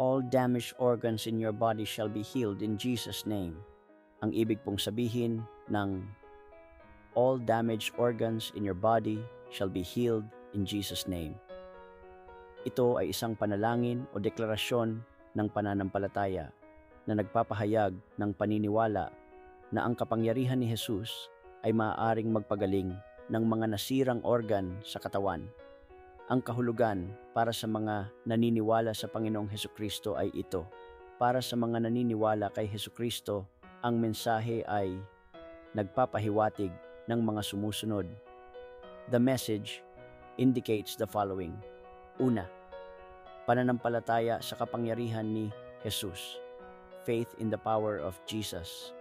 All damaged organs in your body shall be healed in Jesus' name. Ang ibig pong sabihin ng all damaged organs in your body shall be healed in Jesus' name. Ito ay isang panalangin o deklarasyon ng pananampalataya na nagpapahayag ng paniniwala na ang kapangyarihan ni Jesus ay maaaring magpagaling ng mga nasirang organ sa katawan. Ang kahulugan para sa mga naniniwala sa Panginoong Heso Kristo ay ito. Para sa mga naniniwala kay Heso Kristo, ang mensahe ay nagpapahiwatig ng mga sumusunod. The message indicates the following. Una, pananampalataya sa kapangyarihan ni Jesus. Faith in the power of Jesus.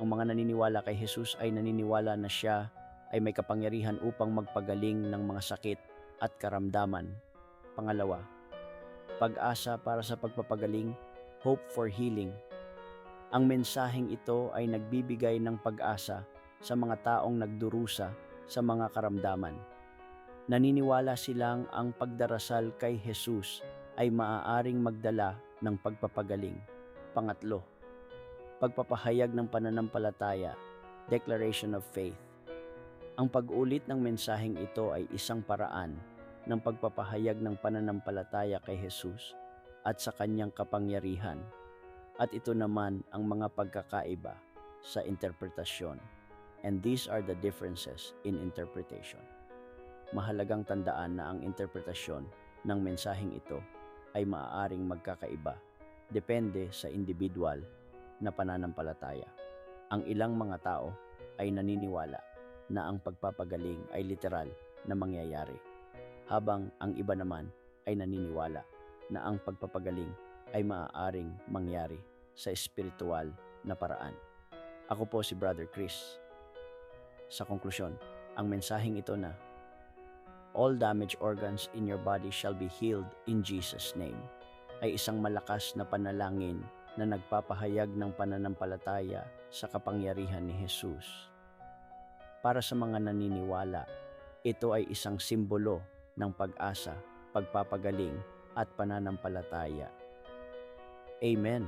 Ang mga naniniwala kay Jesus ay naniniwala na siya ay may kapangyarihan upang magpagaling ng mga sakit at karamdaman. Pangalawa, pag-asa para sa pagpapagaling, hope for healing. Ang mensaheng ito ay nagbibigay ng pag-asa sa mga taong nagdurusa sa mga karamdaman. Naniniwala silang ang pagdarasal kay Jesus ay maaaring magdala ng pagpapagaling. Pangatlo, pagpapahayag ng pananampalataya, declaration of faith. Ang pag-ulit ng mensaheng ito ay isang paraan ng pagpapahayag ng pananampalataya kay Jesus at sa kanyang kapangyarihan. At ito naman ang mga pagkakaiba sa interpretasyon. And these are the differences in interpretation. Mahalagang tandaan na ang interpretasyon ng mensaheng ito ay maaaring magkakaiba depende sa individual na pananampalataya. Ang ilang mga tao ay naniniwala na ang pagpapagaling ay literal na mangyayari, habang ang iba naman ay naniniwala na ang pagpapagaling ay maaaring mangyari sa espiritual na paraan. Ako po si Brother Chris. Sa konklusyon, ang mensaheng ito na all damaged organs in your body shall be healed in Jesus' name ay isang malakas na panalangin na nagpapahayag ng pananampalataya sa kapangyarihan ni Jesus. Para sa mga naniniwala, ito ay isang simbolo ng pag-asa, pagpapagaling at pananampalataya. Amen.